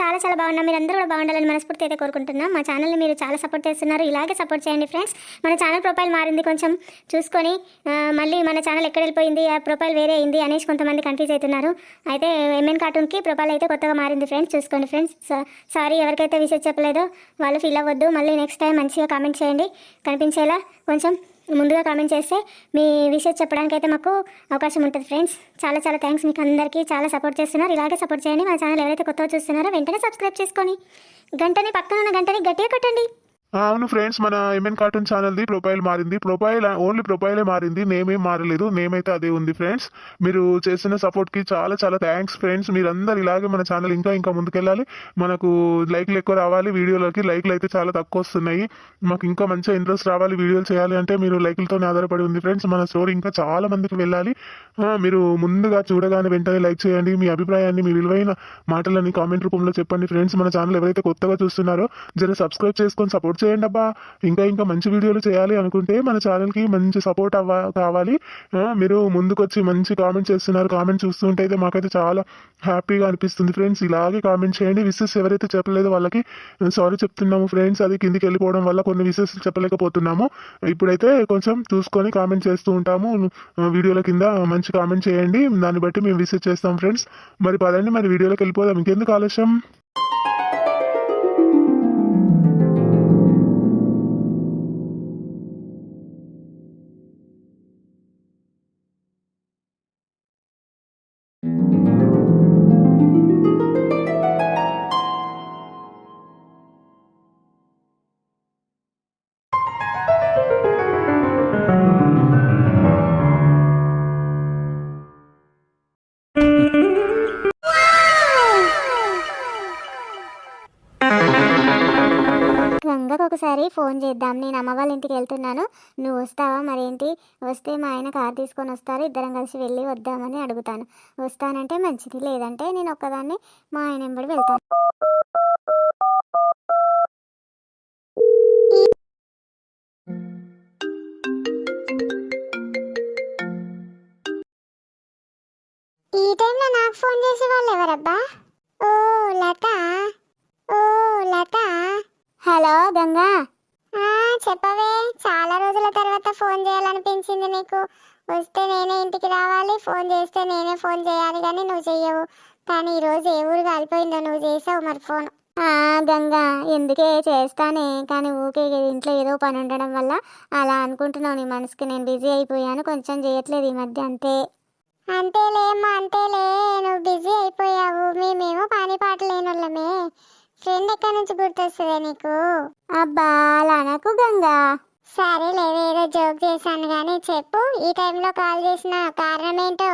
చాలా చాలా బాగున్నాం. మీరు అందరూ కూడా బాగుండాలని మనస్ఫూర్తి అయితే కోరుకుంటున్నాం. మా ఛానల్ని మీరు చాలా సపోర్ట్ చేస్తున్నారు. ఇలాగే సపోర్ట్ చేయండి ఫ్రెండ్స్ మన ఛానల్ ప్రొఫైల్ మారింది. కొంచెం చూసుకొని మళ్ళీ మన ఛానల్ ఎక్కడ వెళ్ళిపోయింది? ఆ ప్రొఫైల్ వేరే అయింది అనేసి కొంతమంది కన్ఫ్యూజ్ అవుతున్నారు. అయితే ఎంఎన్ కార్టూన్కి ప్రొఫైల్ అయితే కొత్తగా మారింది ఫ్రెండ్స్ చూసుకోండి ఫ్రెండ్స్ సారీ ఎవరికైతే విషయం చెప్పలేదో వాళ్ళు ఫీల్ అవ్వద్దు. మళ్ళీ నెక్స్ట్ టైం మంచిగా కామెంట్ చేయండి. కనిపించేలా కొంచెం ముందుగా కామెంట్ చేస్తే మీ విషయం చెప్పడానికి అయితే మాకు అవకాశం ఉంటుంది ఫ్రెండ్స్ చాలా చాలా థ్యాంక్స్ మీకు అందరికీ. చాలా సపోర్ట్ చేస్తున్నారు. ఇలాగే సపోర్ట్ చేయండి. మా ఛానల్ ఎవరైతే కొత్తగా చూస్తున్నారో వెంటనే సబ్స్క్రైబ్ చేసుకొని గంటని పక్కన ఉన్న గంటని గట్టిగా కొట్టండి. అవును ఫ్రెండ్స్ మన ఎంఎన్ కార్టూన్ ఛానల్ది ప్రొఫైల్ మారింది. ప్రొఫైల్ ఓన్లీ ప్రొఫైలే మారింది. నేమ్ ఏం మారలేదు. నేమ్ అయితే అదే ఉంది ఫ్రెండ్స్. మీరు చేసిన సపోర్ట్కి చాలా చాలా థ్యాంక్స్ ఫ్రెండ్స్. మీరందరూ ఇలాగే మన ఛానల్ ఇంకా ఇంకా ముందుకెళ్ళాలి. మనకు లైక్లు ఎక్కువ రావాలి. వీడియోలకి లైక్లు అయితే చాలా తక్కువ వస్తున్నాయి. మాకు ఇంకా మంచిగా ఇంట్రెస్ట్ రావాలి. వీడియోలు చేయాలి అంటే మీరు లైక్లతోనే ఆధారపడి ఉంది ఫ్రెండ్స్. మన స్టోరీ ఇంకా చాలా మందికి వెళ్ళాలి. మీరు ముందుగా చూడగానే వెంటనే లైక్ చేయండి. మీ అభిప్రాయాన్ని మీ విలువైన మాటలని కామెంట్ రూపంలో చెప్పండి ఫ్రెండ్స్. మన ఛానల్ ఎవరైతే కొత్తగా చూస్తున్నారో జర సబ్స్క్రైబ్ చేసుకొని సపోర్ట్ చేయండి అబ్బా ఇంకా ఇంకా మంచి వీడియోలు చేయాలి అనుకుంటే మన ఛానల్కి మంచి సపోర్ట్ అవ్వ కావాలి. మీరు ముందుకొచ్చి మంచి కామెంట్ చేస్తున్నారు. కామెంట్ చూస్తుంటే అయితే మాకైతే చాలా హ్యాపీగా అనిపిస్తుంది ఫ్రెండ్స్. ఇలాగే కామెంట్ చేయండి. విసెస్ ఎవరైతే చెప్పలేదో వాళ్ళకి సారీ చెప్తున్నాము ఫ్రెండ్స్. అది కిందికి వెళ్ళిపోవడం వల్ల కొన్ని విసెస్ చెప్పలేకపోతున్నాము. ఇప్పుడైతే కొంచెం చూసుకొని కామెంట్ చేస్తూ ఉంటాము. వీడియోల కింద మంచి కామెంట్ చేయండి. దాన్ని బట్టి మేము విసిట్ చేస్తాం ఫ్రెండ్స్. మరి పదండి మరి వీడియోలోకి వెళ్ళిపోదాం. ఇంకెందుకు ఆలస్యం? ఒకసారి ఫోన్ చేద్దాం. నేను అమ్మ వాళ్ళ ఇంటికి వెళ్తున్నాను. నువ్వు వస్తావా? మరేంటి? వస్తే మా ఆయన కార్ తీసుకొని వస్తారు. ఇద్దరం కలిసి వెళ్ళి వద్దామని అడుగుతాను. వస్తానంటే మంచిది. లేదంటే నేను ఒక్కదాన్ని మా ఆయన వెంబడి వెళ్తాను. ఈ టైంలో నాకు ఫోన్ చేసే వాళ్ళు ఎవరబ్బా? ఓ లత. ఓ లత. హలో గంగా. చెప్పవే. చాలా రోజుల తర్వాత ఫోన్ చేయాలనిపించింది నీకు. వస్తే నేనే ఇంటికి రావాలి ఫోన్ చేస్తే నేనే ఫోన్ చేయాలి కానీ నువ్వు చెయ్యవు. కానీ ఈరోజు ఏ ఊరు కాలిపోయిందో నువ్వు చేసావు మరి ఫోన్. గంగా ఎందుకే చేస్తానే? కానీ ఊకే ఇంట్లో ఏదో పని ఉండడం వల్ల అలా అనుకుంటున్నావు. నీ మనసుకి నేను బిజీ అయిపోయాను. కొంచెం చేయట్లేదు ఈ మధ్య అంతే. అంతేలేమ్మా అంతేలే. నువ్వు బిజీ అయిపోయావు. మేమేమో పని పాట లేనోళ్ళమే. ఫ్రెండ్ ఎక్కడి నుంచి గుర్తొస్తుందే నీకు? అబ్బా అలా అనకు గంగా. సరేలే ఏదో జోక్ చేశాను కానీ చెప్పు ఈ టైంలో కాల్ చేసిన కారణం ఏంటో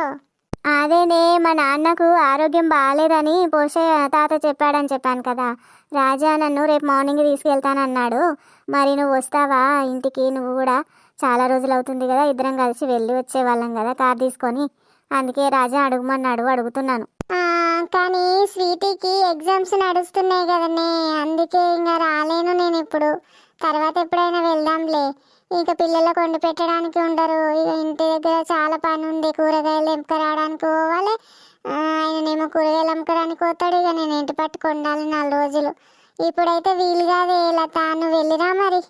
అదేనే మా నాన్నకు ఆరోగ్యం బాగాలేదని పోషయ్య తాత చెప్పాడని చెప్పాను కదా. రాజా నన్ను రేపు మార్నింగ్ తీసుకెళ్తానన్నాడు. మరి నువ్వు వస్తావా ఇంటికి? నువ్వు కూడా చాలా రోజులు అవుతుంది కదా ఇద్దరం కలిసి వెళ్ళి వచ్చేవాళ్ళం కదా కార్ తీసుకొని. అందుకే రాజా అడుగుమన్నాడు అడుగుతున్నాను. కానీ స్వీటీకి ఎగ్జామ్స్ నడుస్తున్నాయి కదనే అందుకే ఇంకా రాలేను నేను ఇప్పుడు. తర్వాత ఎప్పుడైనా వెళ్దాంలే. ఇక పిల్లలకు వండి పెట్టడానికి ఉండరు. ఇక ఇంటి దగ్గర చాలా పని ఉంది. కూరగాయలు ఎంపకరావడానికి పోవాలి. ఆయననేమో కూరగాయలు అమ్ముకోవడానికి పోతాడు. ఇక నేను ఇంటి పట్టుకు ఉండాలి నాలుగు రోజులు. ఇప్పుడైతే వీలు కాదే లత నువ్వు వెళ్ళిరా మరి.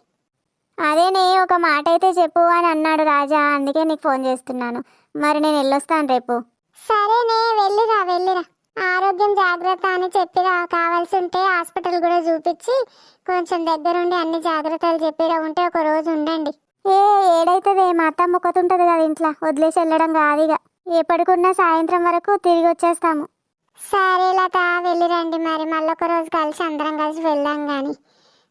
అదేనే ఒక మాట అయితే చెప్పు అని అన్నాడు రాజా. అందుకే నీకు ఫోన్ చేస్తున్నాను. మరి నేను వెళ్ళొస్తాను రేపు. సరేనే వెళ్ళిరా వెళ్ళిరా. ఆరోగ్యం జాగ్రత్త అని చెప్పిరా. కావాల్సి ఉంటే హాస్పిటల్ కూడా చూపించి కొంచెం దగ్గరుండి అన్ని జాగ్రత్తలు చెప్పిరా ఉంటే ఒక రోజు ఉండండి. ఏ ఏడైతుంది? మా అత్త ముక్కతుంటది కదా ఇంట్లో. వదిలేసి వెళ్ళడం కాదు ఇక. ఎప్పటికున్నా సాయంత్రం వరకు తిరిగి వచ్చేస్తాము. సరే లత వెళ్ళిరండి మరి. మళ్ళొక రోజు కలిసి అందరం కలిసి వెళ్దాం గాని.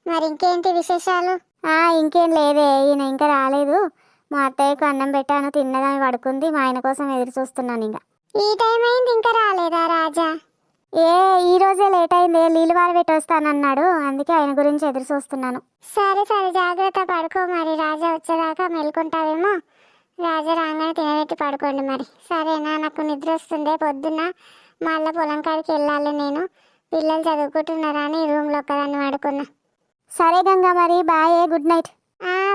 మరి ఇంకేంటి విశేషాలు? ఆ ఇంకేం లేదే. ఈయన ఇంకా రాలేదు. మా అత్తయ్యకు అన్నం పెట్టాను తిన్నదాన్ని పడుకుంది మా ఆయన కోసం ఎదురు చూస్తున్నాను ఇంకా. ఈ టైం అయింది ఇంకా రాలేదా రాజా? ఏ ఈ రోజే లేట్ అయింది నీళ్ళు వారి పెట్టి వస్తానన్నాడు అందుకే ఆయన గురించి ఎదురు చూస్తున్నాను. సరే సరే జాగ్రత్త పడుకో మరి రాజా వచ్చేదాకా మెలుకుంటావేమో. రాజా రాగానే తినబెట్టి పడుకోండి మరి. సరేనా నాకు నిద్ర వస్తుంది పొద్దున్న మళ్ళీ పొలం కాడికి వెళ్ళాలి నేను. పిల్లలు చదువుకుంటున్నారా అని రూమ్లో ఒక్కదాన్ని పడుకున్నా. సరే గంగా మరి bye good night.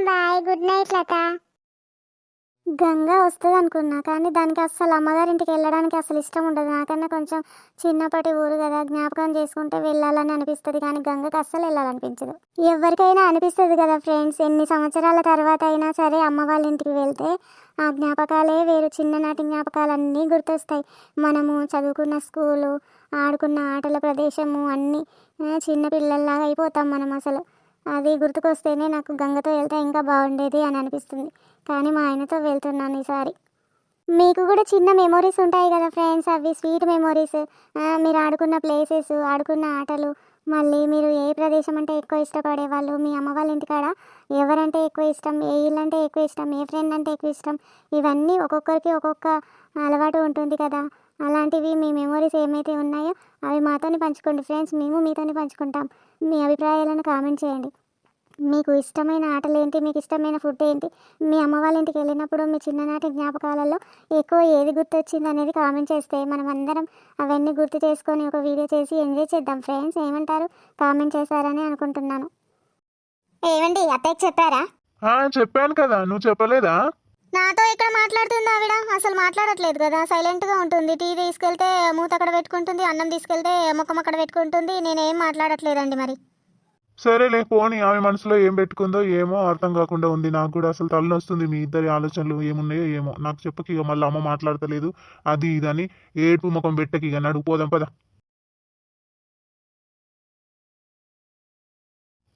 Bye good night Lata. Ganga వస్తుంది అనుకున్నా కానీ దానికి అస్సలు అమ్మగారింటికి వెళ్ళడానికి అసలు ఇష్టం ఉండదు. నాకన్నా కొంచెం చిన్నప్పటి ఊరు కదా జ్ఞాపకం చేసుకుంటే వెళ్ళాలని అనిపిస్తుంది కానీ గంగకు అస్సలు వెళ్ళాలనిపించదు. ఎవరికైనా అనిపిస్తుంది కదా ఫ్రెండ్స్ ఎన్ని సంవత్సరాల తర్వాత అయినా సరే అమ్మ వాళ్ళ ఇంటికి వెళ్తే ఆ జ్ఞాపకాలే వేరు చిన్ననాటి జ్ఞాపకాలన్నీ గుర్తొస్తాయి. మనము చదువుకున్న స్కూలు ఆడుకున్న ఆటల ప్రదేశము అన్నీ చిన్నపిల్లల్లాగా చిన్న పిల్లల్లాగా అయిపోతాం మనం అసలు. అది గుర్తుకొస్తేనే నాకు గంగతో వెళ్తే ఇంకా బాగుండేది అని అనిపిస్తుంది. కానీ మా ఆయనతో వెళ్తున్నాను ఈసారి. మీకు కూడా చిన్న మెమొరీస్ ఉంటాయి కదా ఫ్రెండ్స్ అవి స్వీట్ మెమొరీస్ మీరు ఆడుకున్న ప్లేసెస్ ఆడుకున్న ఆటలు మళ్ళీ మీరు ఏ ప్రదేశం అంటే ఎక్కువ ఇష్టపడే వాళ్ళు మీ అమ్మ వాళ్ళ ఇంటికాడ ఎవరంటే ఎక్కువ ఇష్టం? ఏ ఇల్లు అంటే ఎక్కువ ఇష్టం? ఏ ఫ్రెండ్ అంటే ఎక్కువ ఇష్టం? ఇవన్నీ ఒక్కొక్కరికి ఒక్కొక్క అలవాటు ఉంటుంది కదా. అలాంటివి మీ మెమొరీస్ ఏమైతే ఉన్నాయో అవి మాతోని పంచుకోండి. ఫ్రెండ్స్ మేము మీతోని పంచుకుంటాం. మీ అభిప్రాయాలను కామెంట్ చేయండి. మీకు ఇష్టమైన ఆటలు ఏంటి? మీకు ఇష్టమైన ఫుడ్ ఏంటి? మీ అమ్మ వాళ్ళ ఇంటికి వెళ్ళినప్పుడు మీ చిన్ననాటి జ్ఞాపకాలలో ఎక్కువ ఏది గుర్తొచ్చింది అనేది కామెంట్ చేస్తే మనం అందరం అవన్నీ గుర్తు చేసుకొని ఒక వీడియో చేసి ఎంజాయ్ చేద్దాం. ఫ్రెండ్స్ ఏమంటారు? కామెంట్ చేశారని అనుకుంటున్నాను. ఏమండి అత్తయ్యకి చెప్పారా? చెప్పాను కదా. నువ్వు చెప్పలేదా? నాతో ఇక్కడ మాట్లాడుతుంది ఆవిడ. అసలు మాట్లాడట్లేదు కదా. సైలెంట్గా ఉంటుంది. టీ తీసుకెళ్తే మూత అక్కడ పెట్టుకుంటుంది. అన్నం తీసుకెళ్తే ముఖం అక్కడ పెట్టుకుంటుంది. నేనేం మాట్లాడట్లేదండి మరి. సరేలే పోనీ. ఆమె మనసులో ఏం పెట్టుకుందో ఏమో అర్థం కాకుండా ఉంది. నాకు కూడా అసలు తలనొస్తుంది. మీ ఇద్దరి ఆలోచనలు ఏమున్నాయో ఏమో. నాకు చెప్పకి ఇక మళ్ళీ అమ్మ మాట్లాడతలేదు. అది ఇదని ఏడుపు ముఖం పెట్టకి ఇక. నడుపు పోదాం పద.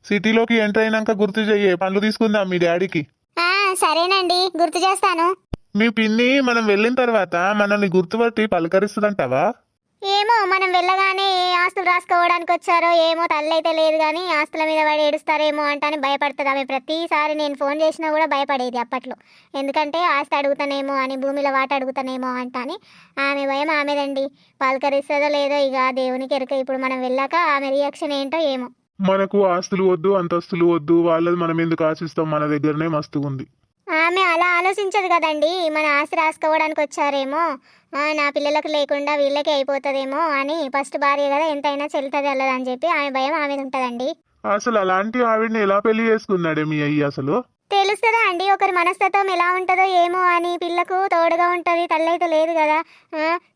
సిటీలోకి ఎంటర్ అయినాక గుర్తు చెయ్యే. పనులు తీసుకుందాం మీ డాడీకి. సరేనండి గుర్తు చేస్తాను. మీ పిన్ని మనం వెళ్ళిన తర్వాత మనల్ని గుర్తుపట్టి పలకరిస్తుందంటావా? ఏమో మనం వెళ్ళగానే ఏ ఆస్తులు రాసుకోవడానికి వచ్చారో ఏమో తల్లి అయితే లేదు కానీ ఆస్తుల మీద పడి ఏడుస్తారేమో అంటాని భయపడుతుంది ఆమె. ప్రతిసారి నేను ఫోన్ చేసినా కూడా భయపడేది అప్పట్లో. ఎందుకంటే ఆస్తి అడుగుతానేమో అని భూమిలో వాట అడుగుతానేమో అంటాని ఆమె భయం ఆమెదండి. పలకరిస్తుందో లేదో ఇక దేవునికి ఎరుక. ఇప్పుడు మనం వెళ్ళాక ఆమె రియాక్షన్ ఏంటో ఏమో. మనకు ఆస్తులు వద్దు అంతస్తులు వద్దు వాళ్ళది మనం ఎందుకు ఆశిస్తాం మన దగ్గరనే మస్తు ఉంది ఆమె అలా ఆలోచించదు కదండి. మన ఆస్తి రాసుకోవడానికి వచ్చారేమో. నా పిల్లలకు లేకుండా వీళ్ళకి అయిపోతుందేమో అని ఫస్ట్ భార్య కదా ఎంతైనా చెల్లుతుంది వెళ్ళదని చెప్పి ఆమె భయం ఆమె ఉంటుందండి. అసలు అలాంటి ఆవిడని ఎలా పెళ్ళి చేసుకున్నాడే మీ అయ్యి అసలు? తెలుస్తుందా అండి ఒకరి మనస్తత్వం ఎలా ఉంటుందో ఏమో అని పిల్లకు తోడుగా ఉంటుంది తల్లి అయితే లేదు కదా.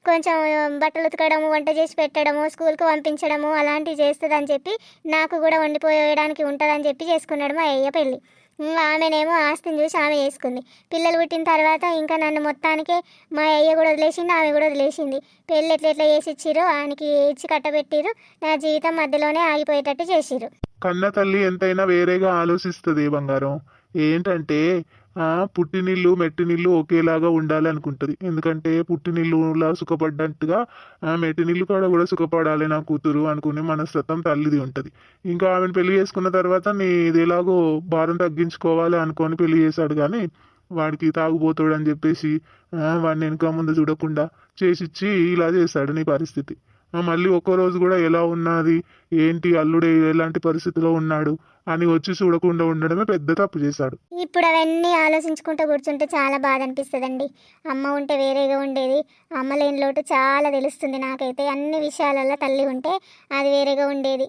కొంచెం బట్టలు ఉతకడము వంట చేసి పెట్టడము స్కూల్కి పంపించడము అలాంటివి చేస్తుందని చెప్పి నాకు కూడా వండిపోయడానికి ఉంటుందని చెప్పి చేసుకున్నాడు మా అయ్య పెళ్ళి ఆమెనేమో ఆస్తిని చూసి ఆమె చేసుకుంది. పిల్లలు పుట్టిన తర్వాత ఇంకా నన్ను మొత్తానికి మా అయ్య కూడా వదిలేసింది ఆమె కూడా వదిలేసింది. పెళ్ళి ఎట్లా ఎట్లా చేసి ఇచ్చిర్రు ఆయనకి ఇచ్చి కట్టబెట్టిరు నా జీవితం మధ్యలోనే ఆగిపోయేటట్టు చేసిర్రు. కన్న తల్లి ఎంతైనా వేరేగా ఆలోచిస్తుంది బంగారం. ఏంటంటే ఆ పుట్టినిల్లు మెట్టినిల్లు ఒకేలాగా ఉండాలి అనుకుంటది. ఎందుకంటే పుట్టినిల్లులా సుఖపడ్డట్టుగా ఆ మెట్టినిల్లు కాడ కూడా సుఖపడాలి నా కూతురు అనుకునే మనస్తత్వం తల్లిది ఉంటుంది. ఇంకా ఆమెను పెళ్ళి చేసుకున్న తర్వాత నీ ఇది ఎలాగో భారం తగ్గించుకోవాలి అనుకొని పెళ్ళి చేశాడు కానీ వాడికి తాగుపోతాడు అని చెప్పేసి వాడిని వెనక ముందు చూడకుండా చేసిచ్చి ఇలా చేశాడు నీ పరిస్థితి. మళ్ళీ ఒక్కో రోజు కూడా ఎలా ఉన్నది? ఏంటి అల్లుడు ఎలాంటి పరిస్థితిలో ఉన్నాడు? అని వచ్చి చూడకుండా ఉండడమే పెద్ద తప్పు చేశాడు. ఇప్పుడు అవన్నీ ఆలోచించుకుంటూ కూర్చుంటే చాలా బాధ అనిపిస్తుందండి. అమ్మ ఉంటే వేరేగా ఉండేది. అమ్మ లేని లోటు చాలా తెలుస్తుంది నాకైతే. అన్ని విషయాలలో తల్లి ఉంటే అది వేరేగా ఉండేది.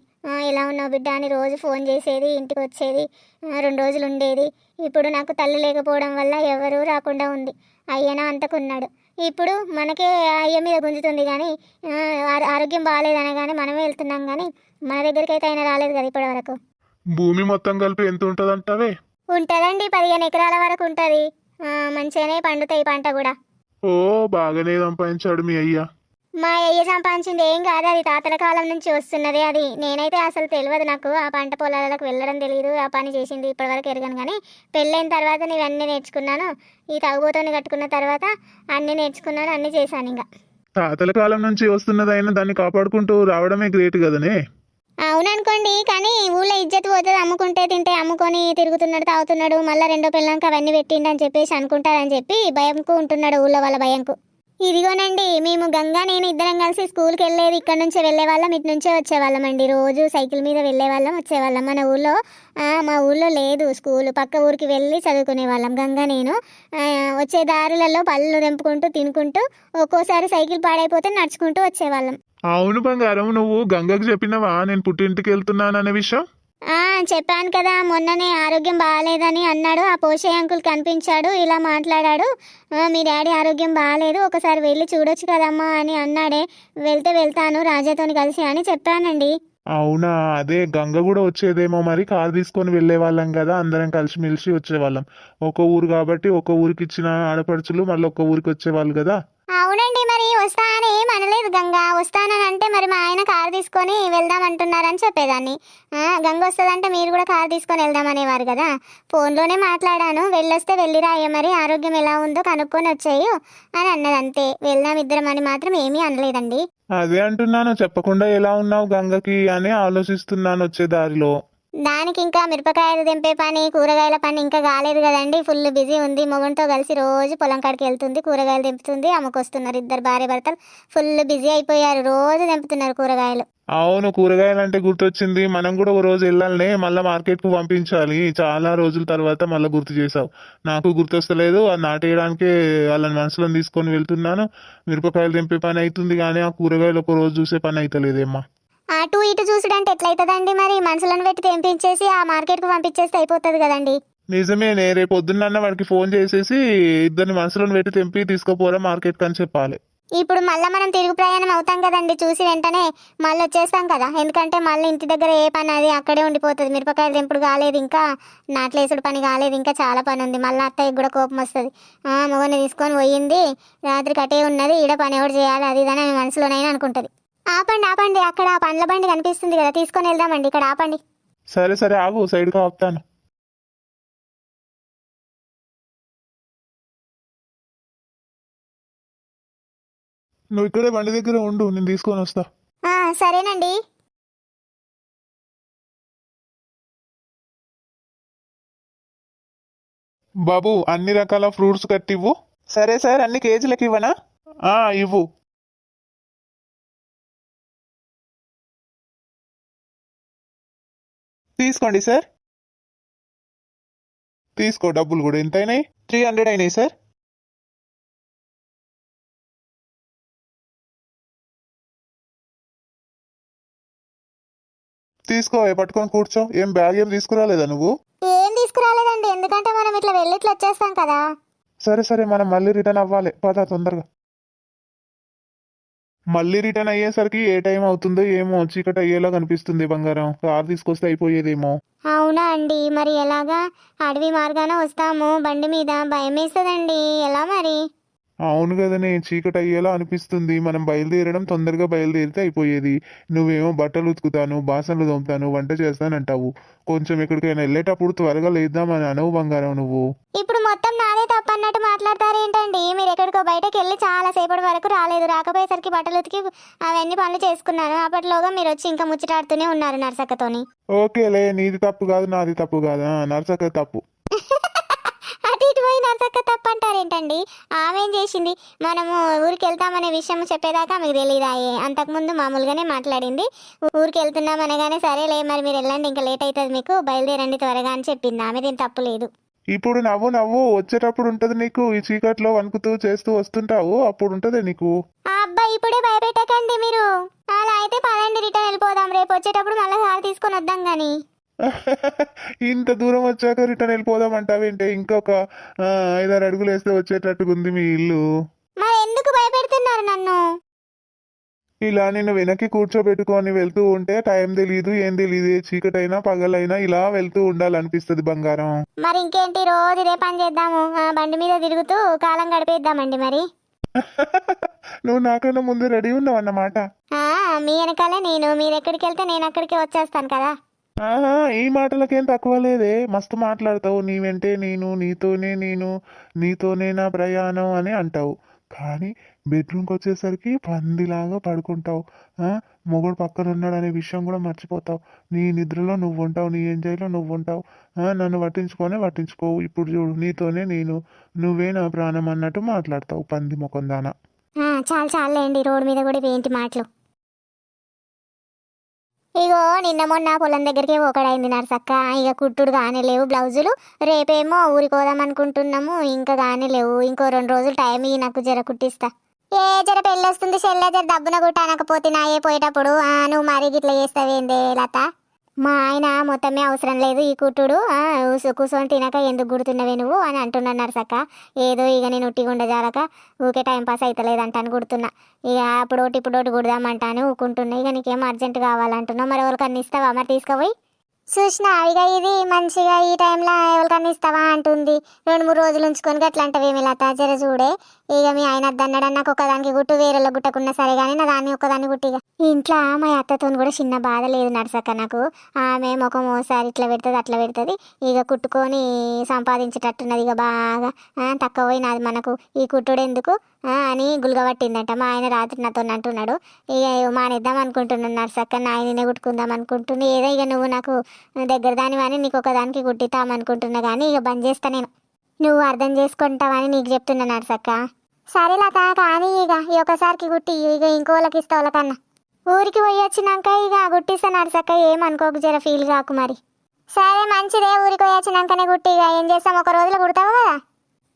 ఎలా ఉన్నావు బిడ్డ అని రోజు ఫోన్ చేసేది ఇంటికి వచ్చేది రెండు రోజులు ఉండేది. ఇప్పుడు నాకు తల్లి లేకపోవడం వల్ల ఎవరూ రాకుండా ఉంది. అయ్యన అంతకున్నాడు. ఇప్పుడు మనకే అయ్య మీద గుంజుతుంది కానీ ఆరోగ్యం బాగాలేదనగానే మనమే వెళ్తున్నాం కానీ మన దగ్గరికి అయితే అయినా రాలేదు కదా ఇప్పటి వరకు భూమి మొత్తం కలిపి ఎంత ఉంటదంటావే? ఉంటుందండి పదిహేను ఎకరాల వరకు ఉంటుంది. మంచిగానే పండుతాయి పంట కూడా. ఓ బాగానే సంపాదించాడు మీ అయ్య. మా అయ్య సంపాదించింది ఏం కాదు అది తాతల కాలం నుంచి వస్తున్నది అది. నేనైతే అసలు తెలియదు నాకు. ఆ పంట పొలాలకు వెళ్ళడం తెలియదు ఆ పని చేసింది ఇప్పటివరకు ఎరగను కానీ పెళ్ళైన తర్వాత నేను అన్నీ నేర్చుకున్నాను. ఈ తగుబోతోని కట్టుకున్న తర్వాత అన్నీ నేర్చుకున్నాను అన్నీ చేశాను ఇంకా తాతల కాలం నుంచి వస్తున్నదైనా దాన్ని కాపాడుకుంటూ రావడమే గ్రేట్ కదనే? అవుననుకోండి కానీ ఊళ్ళో ఇజ్జత్ పోతుంది అమ్ముకుంటే తింటే అమ్ముకొని తిరుగుతున్నాడు తాగుతున్నాడు మళ్ళీ రెండో పిల్లలకి అవన్నీ పెట్టిండని చెప్పేసి అనుకుంటారని చెప్పి భయంకు ఉంటున్నాడు ఊళ్ళో వాళ్ళ భయంకు. ఇదిగోనండి మేము గంగా నేను ఇద్దరం కలిసి స్కూల్కి వెళ్ళేది ఇక్కడ నుంచే వెళ్ళే వాళ్ళం ఇటు నుంచే వచ్చేవాళ్ళం అండి. రోజు సైకిల్ మీద వెళ్ళేవాళ్ళం వచ్చేవాళ్ళం. మన ఊళ్ళో మా ఊళ్ళో లేదు స్కూల్. పక్క ఊరికి వెళ్ళి చదువుకునే వాళ్ళం గంగా నేను. వచ్చే దారులలో పళ్ళు తెంపుకుంటూ తినుకుంటూ ఒక్కోసారి సైకిల్ పాడైపోతే నడుచుకుంటూ వచ్చేవాళ్ళం. అవును బంగారం నువ్వు గంగకు చెప్పినవా? నేను పుట్టింటికి వెళ్తున్నాను అనే విషయం? చెప్పాను కదా మొన్ననే ఆరోగ్యం బాగాలేదని అన్నాడు. ఆ పోషయ్య అంకుల్ కనిపించాడు ఇలా మాట్లాడాడు. మీ డాడీ ఆరోగ్యం బాగాలేదు ఒకసారి వెళ్ళి చూడొచ్చు కదమ్మా అని అన్నాడే. వెళ్తే వెళ్తాను రాజాతోని కలిసి అని చెప్పానండి. అవునా అదే గంగ కూడా వచ్చేదేమో మరి. కారు తీసుకొని వెళ్ళే వాళ్ళం కదా అందరం కలిసిమెలిసి వచ్చేవాళ్ళం. ఒక ఊరు కాబట్టి ఒక ఊరికి ఇచ్చిన ఆడపడుచులు మళ్ళీ ఒక ఊరికి వచ్చేవాళ్ళు కదా. ఏం అనలేదు గంగ. వస్తానని అంటే మరి మా ఆయన కారు తీసుకొని వెళ్దాం అంటున్నారని చెప్పేదాన్ని. ఆ, గంగ వస్తుందంటే మీరు కూడా కారు తీసుకొని వెళ్దాం అనేవారు కదా. ఫోన్లోనే మాట్లాడాను. వెళ్ళొస్తే వెళ్ళిరా మరి ఆరోగ్యం ఎలా ఉందో కనుక్కొని వచ్చేయు అని అన్నది అంతే వెళ్దాం ఇద్దరం అని మాత్రం ఏమీ అనలేదండి. అదే అంటున్నాను. చెప్పకుండా ఎలా ఉన్నావు గంగకి అని ఆలోచిస్తున్నాను వచ్చే దారిలో. దానికి ఇంకా మిరపకాయలు తెంపే పని కూరగాయల పని ఇంకా కాలేదు కదండి. ఫుల్ బిజీ ఉంది. మొగంతో కలిసి రోజు పొలం కాడికి వెళ్తుంది కూరగాయలు తెంపుతుంది అమ్ముకొస్తున్నారు ఇద్దరు భార్య భర్తలు. ఫుల్ బిజీ అయిపోయారు. రోజు తెంపుతున్నారు కూరగాయలు. అవును కూరగాయలు అంటే గుర్తొచ్చింది. మనం కూడా ఒక రోజు వెళ్ళాలనే మళ్ళీ మార్కెట్కు పంపించాలి. చాలా రోజుల తర్వాత మళ్ళీ గుర్తు చేసావు నాకు గుర్తొస్తలేదు. అది నాటేయడానికే వాళ్ళని మనసులో తీసుకొని వెళ్తున్నాను. మిరపకాయలు తెంపే పని అవుతుంది కానీ ఆ కూరగాయలు ఒక రోజు చూసే పని అవుతలేదేమ్మా అటు ఇటు చూసుడంటే ఎట్లయితుందండి మరి? మనుషులను పెట్టి తెంపించేసి ఆ మార్కెట్కు పంపించేస్తే అయిపోతుంది కదండి. నిజమేనే రేపు పొద్దున్న వాడికి ఫోన్ చేసేసి ఇద్దరిని మనసులను పెట్టి తెంపి తీసుకోపోరా మార్కెట్ అని చెప్పాలి. ఇప్పుడు మళ్ళీ మనం తిరుగు ప్రయాణం అవుతాం కదండి చూసి వెంటనే మళ్ళీ వచ్చేస్తాం కదా. ఎందుకంటే మళ్ళీ ఇంటి దగ్గర ఏ పని అది అక్కడే ఉండిపోతుంది. మిరపకాయలు తెంపుడు కాలేదు ఇంకా నాట్లేసుడు పని కాలేదు ఇంకా చాలా పని ఉంది. మళ్ళీ అత్తయ్యకి కూడా కోపం వస్తుంది. మొగని తీసుకొని పోయింది రాత్రి కటే ఉన్నది ఈడ పని ఎవరు చేయాలి అది ఇదని మనసులోనైనా అనుకుంటుంది. ఆపండి ఆపండి. అక్కడ ఆ పండ్ల బండి కనిపిస్తుంది కదా తీసుకొని వెళ్దామండి. ఇక్కడ ఆపండి. సరే సరే ఆగు సైడ్గా ఆపుతాను. నువ్వు ఇక్కడే బండి దగ్గర ఉండు నేను తీసుకొని వస్తా. ఆ, సరేనండి. బాబు అన్ని రకాల ఫ్రూట్స్ కట్టివ్వు? సరే సార్ అన్ని కేజీలకి ఇవ్వనా? ఆ ఇవ్వు. తీసుకోండి సార్. తీసుకో డబ్బులు కూడా ఎంత అయినాయి త్రీ హండ్రెడ్ అయినాయి సార్. తీసుకో పట్టుకొని కూర్చో. ఏం బ్యాగ్ ఏం తీసుకురాలేదా నువ్వు? ఏం తీసుకురాలేదండి. ఎందుకంటే మనం ఇట్లా వెళ్ళి ఇట్లా వచ్చేస్తాం కదా. సరే సరే. మనం మళ్ళీ రిటర్న్ అవ్వాలి. పద తొందరగా. మళ్ళీ రిటర్న్ అయ్యేసరికి ఏ టైం అవుతుందో ఏమో చీకటి అయ్యేలా కనిపిస్తుంది బంగారం. కార్ తీసుకొస్తే అయిపోయేదేమో. అవునా అండి? మరి ఎలాగా? అడవి మార్గాన వస్తాము. బండి మీద భయం వేస్తుందండి ఎలా మరి? అవును కదనే చీకటి అయ్యేలా అనిపిస్తుంది. మనం బయలుదేరడం తొందరగా బయలుదేరితే అయిపోయేది. నువ్వేమో బట్టలు ఉతుకుతాను బాసనలు తోముతాను వంట చేస్తానంటావు. కొంచెం ఎక్కడికైనా వెళ్ళేటప్పుడు త్వరగా లేద్దామని అనవు బంగారం నువ్వు. ఇప్పుడు మొత్తం నాదే తప్పు అన్నట్టు మాట్లాడతారేంటండి? మీరు ఎక్కడికో బయటకు వెళ్ళి చాలా సేపటి వరకు రాలేదు. రాకపోయేసరికి బట్టలు ఉతికి అవన్నీ పనులు చేసుకున్నాను. అప్పటిలోగా మీరు వచ్చి ఇంకా ముచ్చటాడుతూనే ఉన్నారు నర్సక్కతోని. ఓకేలే నీది తప్పు కాదు నాది తప్పు కాదు. నర్సక్క తప్పు. అటు ఇటు పోయి నర్సక్క తప్పు అంటారేంటండి ఆమె ఏం చేసింది. మనము ఊరికి వెళ్తామనే విషయం చెప్పేదాకా మీకు తెలియదాయే అంతకుముందు మామూలుగానే మాట్లాడింది. ఊరికి వెళ్తున్నాం అనగానే సరేలే మరి మీరు వెళ్ళండి ఇంకా లేట్ అవుతుంది మీకు బయలుదేరండి త్వరగా అని చెప్పింది. ఆమె దీని తప్పు లేదు. ఇప్పుడు నవ్వు నవ్వు వచ్చేటప్పుడు ఉంటది నీకు ఈ చీకట్లో వణుకుతూ చేస్తూ వస్తుంటావు అప్పుడు ఉంటది నీకు. ఆ అబ్బాయి ఇప్పుడే భయపెట్టకండి మీరు. అలా అయితే పదండి రిటర్న్ వెళ్ళిపోదాం. రేపు వచ్చేటప్పుడు మళ్ళీ కారు తీసుకొని వద్దాం కానీ ఇంత దూరం వచ్చాక రిటర్న్ వెళ్ళిపోదాం అంటావేంటి? ఇంకొక ఐదారు అడుగులు వేస్తే వచ్చేటట్టుగా ఉంది మీ ఇల్లు. మరి ఎందుకు భయపెడుతున్నారు నన్ను? ఇలా నిన్ను వెనక్కి కూర్చోబెట్టుకొని వెళ్తూ ఉంటే టైం తెలియదు ఏం తెలియదు ఏ చీకటైనా పగలైనా ఇలా వెళ్తూ ఉండాలనిపిస్తుంది బంగారం. మరి ఇంకేంటి? రోజు ఇదే పని చేద్దాము. ఆ, బండి మీద తిరుగుతూ కాలం గడిపేద్దామండి మరి. నువ్వు నాకన్నా ముందు రెడీ ఉన్నావు అన్నమాట ఆ, మీ వెనకాలే నేను. మీరు ఎక్కడికి వెళ్తే నేను అక్కడికి వచ్చేస్తాను కదా. ఆహా ఈ మాటలకేం తక్కువ లేదే. మస్తు మాట్లాడతావు. నీ వెంటే నేను నీతోనే నేను నీతోనే నా ప్రయాణం అని అంటావు. కానీ బెడ్రూమ్కి వచ్చేసరికి పందిలాగా పడుకుంటావు. మొగుడు పక్కన ఉన్నాడు అనే విషయం కూడా మర్చిపోతావు. నీ నిద్రలో నువ్వు ఉంటావు నీ ఎంజాయ్లో నువ్వు ఉంటావు నన్ను పట్టించుకోనే పట్టించుకోవు. ఇప్పుడు చూడు నీతోనే నేను నువ్వే నా ప్రాణం అన్నట్టు మాట్లాడతావు పంది ముఖం దానా చాలా చాలు చాలండి రోడ్డు మీద కూడా ఏంటి మాటలు? ఇగో నిన్న మొన్న పొలం దగ్గరికి ఒకడైంది నర్సక్క. ఇక కుట్టుడు కానీ లేవు బ్లౌజులు. రేపేమో ఊరికోదాం అనుకుంటున్నాము. ఇంకా కానీ లేవు. ఇంకో రెండు రోజులు టైం ఇవి నాకు జర కుట్టిస్తా. ఏ జర పెళ్ళొస్తుంది చెల్లె జర డబ్బున కుట్టానకపోతే నా ఏ పోయేటప్పుడు నువ్వు మరీ గిట్లా చేస్తావేందే లత? మా ఆయన మొత్తమే అవసరం లేదు ఈ కుట్టుడు కూర్చొని తినక ఎందుకు గుడుతున్నవే నువ్వు అని అంటున్నాను నర్సక్క. ఏదో ఇక నేను ఉట్టిగా జారక ఊకే టైం పాస్ అవుతలేదంటాను గుడుతున్నా. ఇక అప్పుడు ఒకటి ఇప్పుడు ఒకటి గుడదామంటాను ఊకుంటున్నా. ఇక నీకేం అర్జెంట్ కావాలంటున్నావు? మరి ఎవరికన్నా ఇస్తావా? మరి తీసుకుపోయి? చూసిన ఇక ఇది మంచిగా ఈ టైంలో ఎవరికన్నా ఇస్తావా అంటుంది. రెండు మూడు రోజులు ఉంచుకొని గట్లా అంటవేమి లత? జర చూడే. ఇక మీ ఆయన అద్దన్నాడని నాకు ఒకదానికి గుట్టు వేరేలో గుట్టకున్నా సరే కానీ నా దాన్ని ఒకదాన్ని గుట్టిగా. ఇంట్లో మా అత్తతో కూడా చిన్న బాధ లేదు నడుసక్క నాకు. ఆమె ముఖం ఓసారి ఇట్లా పెడుతుంది అట్లా పెడుతుంది. ఇక కుట్టుకొని సంపాదించేటట్టున్నది ఇక బాగా. తక్కువ పోయినది మనకు. ఈ కుట్టుడు ఎందుకు? అని గుల్గబట్టిందంట మా ఆయన రాత్రి నాతో అంటున్నాడు. ఇక మానేద్దాం అనుకుంటున్నాను నర్సక్క. నా ఆయననే కుట్టుకుందాం అనుకుంటున్నా ఏదో ఇక నువ్వు నాకు దగ్గర దానివని నీకు ఒకదానికి కుట్టితాం అనుకుంటున్నా కానీ ఇక బంద్ చేస్తా నేను. నువ్వు అర్థం చేసుకుంటావని నీకు చెప్తున్నా నర్సక్క. సరే లత కానీ ఇక ఈ ఒకసారికి కుట్టి ఇక ఇంకోళ్ళకి ఇస్తా వాళ్ళకన్నా ఊరికి పోయి వచ్చినాక ఇక గుట్టిస్తా నర్సక్క. ఏమనుకోకు జర ఫీల్ కాకు మరి. సరే మంచిదే. ఊరికి పోయి వచ్చినాకనే కుట్టి ఇక ఏం చేస్తాం? ఒక రోజులో కుడతావు కదా?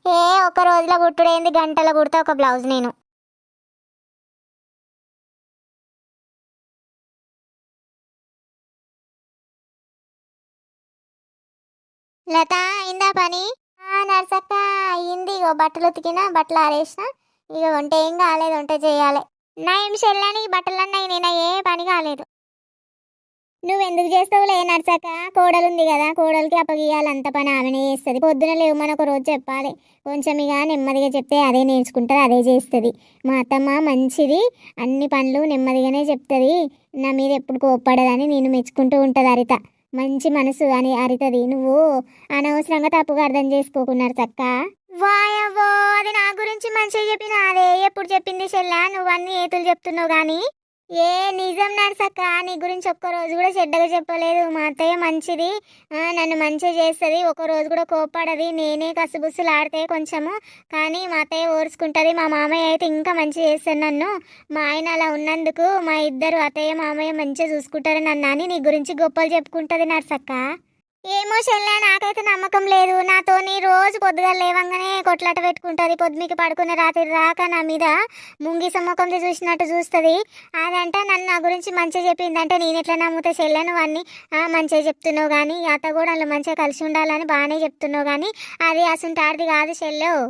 ఏ ఒక రోజులో కుట్టుడేంది గంటలో కుడతా ఒక బ్లౌజ్ నేను. లత అయిందా పని? నర్సక్క అయింది ఇగో బట్టలు ఉతికిన బట్టలు ఆరేసిన. ఇక వంట ఏం కాలేదు వంట చేయాలి. నా ఏం చెల్లని బట్టలన్నీ నేను ఏ పని కాలేదు. నువ్వెందుకు చేస్తావులే నర్సక్క? కోడలు ఉంది కదా కోడలికి అప్పగియాలి అంత పని ఆమెనే చేస్తుంది. పొద్దున లేవమని ఒక రోజు చెప్పాలి. కొంచెం ఇక నెమ్మదిగా చెప్తే అదే నేర్చుకుంటుంది అదే చేస్తుంది. మా అత్తమ్మ మంచిది అన్ని పనులు నెమ్మదిగానే చెప్తుంది. నా మీద ఎప్పుడు కోప్పడదని నేను మెచ్చుకుంటూ ఉంటుంది హరిత మంచి మనసు అని అరితది. నువ్వు అనవసరంగా తప్పుగా అర్థం చేసుకోకున్నారు చక్క వాయవ్వో అది నా గురించి మంచిగా చెప్పిన అదే ఎప్పుడు చెప్పింది చెల్లా? నువ్వు అన్ని ఏతులు చెప్తున్నావు కానీ ఏ నిజం నర్సక్క నీ గురించి ఒక్క రోజు కూడా చెడ్డగా చెప్పలేదు. మా అత్తయ్య మంచిది. నన్ను మంచిగా చేస్తుంది. ఒక రోజు కూడా కోపాడది నేనే కసుబుస్సులు ఆడితే కొంచెము. కానీ మా అత్తయ్య ఓర్చుకుంటుంది. మా మామయ్య అయితే ఇంకా మంచిగా చేస్తాను నన్ను. మా ఆయన అలా ఉన్నందుకు మా ఇద్దరు అత్తయ్య మామయ్య మంచిగా చూసుకుంటారు నన్ను అని నీ గురించి గొప్పలు చెప్పుకుంటుంది నర్సక్క ఏమో చెల్లె నాకైతే నమ్మకం లేదు. నాతోని రోజు పొద్దుగా లేవంగానే కొట్లాట పెట్టుకుంటుంది. పొద్దుకి పడుకునే రాత్రి రాక నా మీద ముంగి సమ్మకంది చూసినట్టు చూస్తుంది. అదంటే నన్ను నా గురించి మంచిగా చెప్పిందంటే నేను ఎట్లా నమ్ముతా చెల్లె? నువ్వు అన్ని మంచిగా చెప్తున్నావు కానీ అత్త కూడా వాళ్ళు మంచిగా కలిసి ఉండాలని బాగానే చెప్తున్నావు కానీ అది అసంటాడిది కాదు చెల్లెవు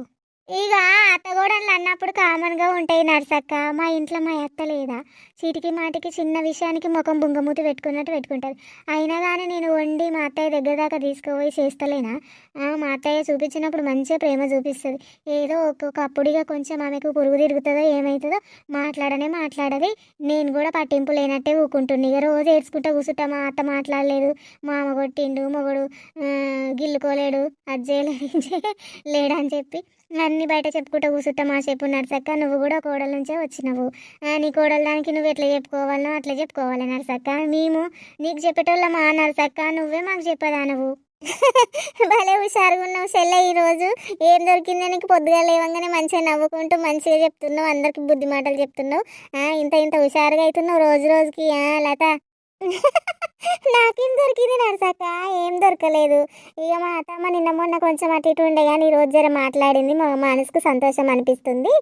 ఇక అత్తగోడలు అన్నప్పుడు కామన్గా ఉంటాయి నర్సక్క. మా ఇంట్లో మా అత్త లేదా? చీటికి మాటికి చిన్న విషయానికి ముఖం బుంగమూతి పెట్టుకున్నట్టు పెట్టుకుంటుంది. అయినా కానీ నేను వండి మా అత్తయ్య దగ్గర దాకా తీసుకుపోయి చేస్తలేనా? ఆ, మా అత్తయ్య చూపించినప్పుడు మంచిగా ప్రేమ చూపిస్తుంది. ఏదో ఒక్కొక్కప్పుడుగా కొంచెం ఆమెకు పురుగు తిరుగుతుందో ఏమవుతుందో మాట్లాడనే మాట్లాడది. నేను కూడా పట్టింపు లేనట్టే ఊకుంటుంది ఇక రోజు ఏడ్చుకుంటా కూర్చుంటా మా అత్త మాట్లాడలేదు. మా అమ్మ కొట్టిండు మొగడు గిల్లుకోలేడు అది చేయలేడు లేడని చెప్పి అన్నీ బయట చెప్పుకుంటా కూర్చుంటా మా చెప్పు నర్సక్క నువ్వు కూడా కోడల నుంచే వచ్చినావు. నీ కోడల దానికి నువ్వు ఎట్లా చెప్పుకోవాలనో అట్లా చెప్పుకోవాలి నరసక్క. మేము నీకు చెప్పేటోళ్ళ మా నువ్వే మాకు చెప్పదా నువ్వు భలే హుషారుగా ఉన్నావు సెల్ల ఈరోజు. ఏం దొరికిందో నీకు? పొద్దుగా లేవంగానే మంచిగా నవ్వుకుంటూ మంచిగా చెప్తున్నావు. అందరికి బుద్ధి మాటలు చెప్తున్నావు. ఇంత ఇంత హుషారుగా అవుతున్నావు రోజు రోజుకి. లత. నాకేం దొరికింది నర్సక్క ఏం దొరకలేదు. ఇక మా అత్తమ్మ నిన్న మొన్న కొంచెం అటు ఇటు ఉండే కానీ ఈరోజు జర మాట్లాడింది మా మనసుకు సంతోషం అనిపిస్తుంది.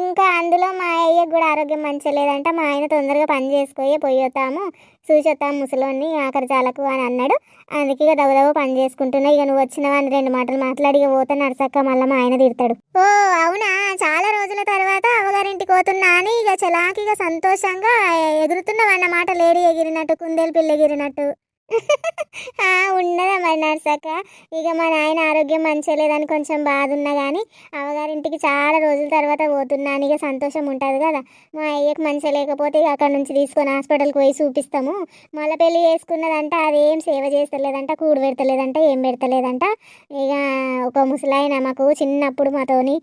ఇంకా అందులో మా అయ్యకు కూడా ఆరోగ్యం మంచిగా లేదంట మా ఆయన తొందరగా పని చేసుకోయే పోయొత్తాము చూసేద్దాం ముసలోని ఆఖరి చాలకు అని అన్నాడు. అందుకే ఇక దవదవ పని చేసుకుంటున్నా. ఇక నువ్వు వచ్చినవా అని రెండు మాటలు మాట్లాడి ఇక పోతా నడుసక్క మళ్ళీ మా ఆయన తిడతాడు. ఓ అవునా? చాలా రోజుల తర్వాత అవ్వగారింటికి పోతున్నా అని ఇక చలాకిగా సంతోషంగా ఎగురుతున్నావు అన్నమాట లేడీ ఎగిరినట్టు కుందేలు పిల్ల ఎగిరినట్టు. ఉన్నదా మరి నర్సక్క? ఇక మా నాయన ఆరోగ్యం మంచిగా లేదని కొంచెం బాధ ఉన్నా కానీ అవగారింటికి చాలా రోజుల తర్వాత పోతున్నాను. ఇక సంతోషం ఉంటుంది కదా. మా అయ్యకు మంచిగా లేకపోతే ఇక అక్కడ నుంచి తీసుకొని హాస్పిటల్కి పోయి చూపిస్తాము. మళ్ళీ పెళ్ళి చేసుకున్నదంట అదేం సేవ చేస్తలేదంట కూడు పెడతలేదంట ఏం పెడతలేదంట. ఇక ఒక ముసలాయన మాకు చిన్నప్పుడు మాతోని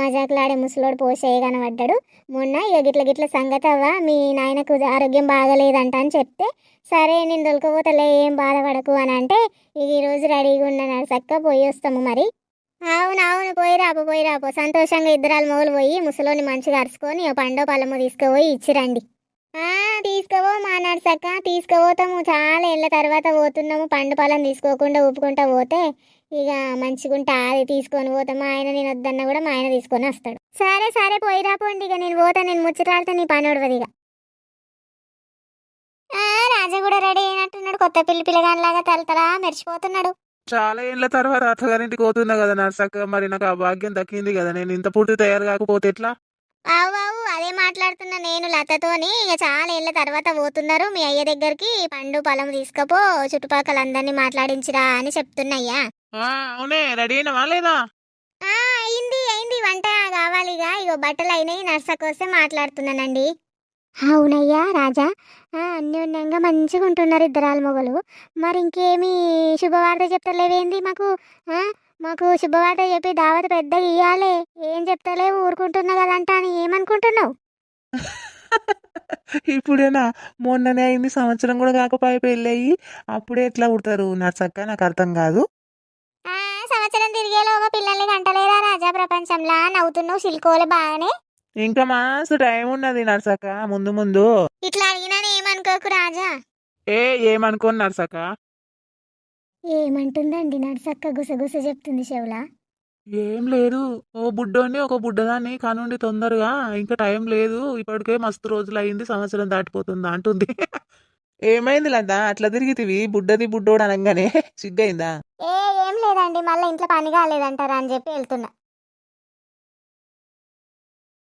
మజాకులాడే ముసలోడు పోసేయ కనబడ్డాడు. మొన్న ఇక గిట్ల గిట్ల సంగతి అవ్వ మీ నాయనకు ఆరోగ్యం బాగలేదంట అని చెప్తే సరే నేను దొలకపోతలే ఏం బాధపడకు అని అంటే ఇక ఈరోజు రెడీగా ఉన్న చక్క పోయి వస్తాము మరి. అవును అవును పోయి రాపో పోయి రాపో. సంతోషంగా ఇద్దరాలు మొగలు పోయి ముసలోని మంచిగా అరుచుకొని పండో పళ్ళము తీసుకుపోయి ఇచ్చిరండి. తీసుకోవో మా నర్సక్క తీసుకుపోతాము. చాలా ఏళ్ళ తర్వాత పోతున్నాము. పండు పొలం తీసుకోకుండా ఊపుకుంటా పోతే ఇక మంచిగుంటా అది తీసుకొని పోతాం. మా ఆయన నేను వద్దన్నా కూడా మా ఆయన తీసుకొని వస్తాడు. సరే సరే పోయి రాపోండి ఇక నేను పోతా నేను ముచ్చటాడితే నీ పని ఉడవదు ఇక. ఆ, రాజా కూడా రెడీ అయినట్టున్నాడు. కొత్త పిల్లి పిల్లగానిలాగా తలతలా మెరిచిపోతున్నాడు చాలా ఏళ్ళ తర్వాత అత్తగారింటికి పోతున్నా కదా నర్సక్క. మరి నాకు ఆ భాగ్యం దక్కింది కదా. నేను ఇంత పూర్తి తయారు కాకపోతే ఎట్లా? అవు అవు అదే మాట్లాడుతున్నా నేను లతతోని. ఇక చాలా ఏళ్ళ తర్వాత పోతున్నారు. మీ అయ్య దగ్గరికి పండు పొలం తీసుకపో చుట్టుపక్కల అందరినీ మాట్లాడించిరా అని చెప్తున్నాయ్యా అవునే రెడీ అయినవా లేదా? ఆ, అయింది అయింది. వంట కావాలిగా. ఇగో బట్టలు అయినాయి. నర్సక్క వస్తే మాట్లాడుతున్నానండి. అవునయ్యా రాజా. ఆ, అన్యోన్యంగా మంచిగా ఉంటున్నారు ఇద్దరాలు మొగలు. మరి ఇంకేమి శుభవార్త చెప్తలేవేంది మాకు? ఆ, మాకు శుభవార్త చెప్పి దావత పెద్దగా ఇయ్యాలి. ఏం చెప్తలేవు? ఊరుకుంటున్నా కదంట అని ఏమనుకుంటున్నావు? ఇప్పుడేనా? మొన్ననే అయింది. సంవత్సరం కూడా కాకపోయి పెళ్ళి అయ్యి అప్పుడే ఎట్లా పుడతారు నర్సక్క? నాకు అర్థం కాదు. సంవత్సరం తిరిగేలోగా పిల్లల్ని కంటలేరా రాజా ప్రపంచంలా? నవ్వుతున్నావు సిల్కోలు బాగానే? ఇంకా మస్తు టైం ఉన్నది నర్సక్క ముందు ముందు. ఇట్లా అడిగినా ఏమనుకోకు రాజా. ఏ ఏమనుకోను నర్సక్క? ఏమంటుందండి నర్సక్క? గుసగుస చెప్తుంది చెవులా. ఏం లేదు. ఓ బుడ్డోని ఒక బుడ్డదాన్ని కానుండి తొందరగా. ఇంకా టైం లేదు. ఇప్పటికే మస్తు రోజులు అయింది సంవత్సరం దాటిపోతుందా అంటుంది. ఏమైంది లద్దా అట్లా తిరిగితివి? బుడ్డది బుడ్డోడు అనగానే. సిగ్గైందా? ఏం లేదండి మళ్ళీ ఇంట్లో పని కాలేదంటారా అని చెప్పి వెళ్తున్నా.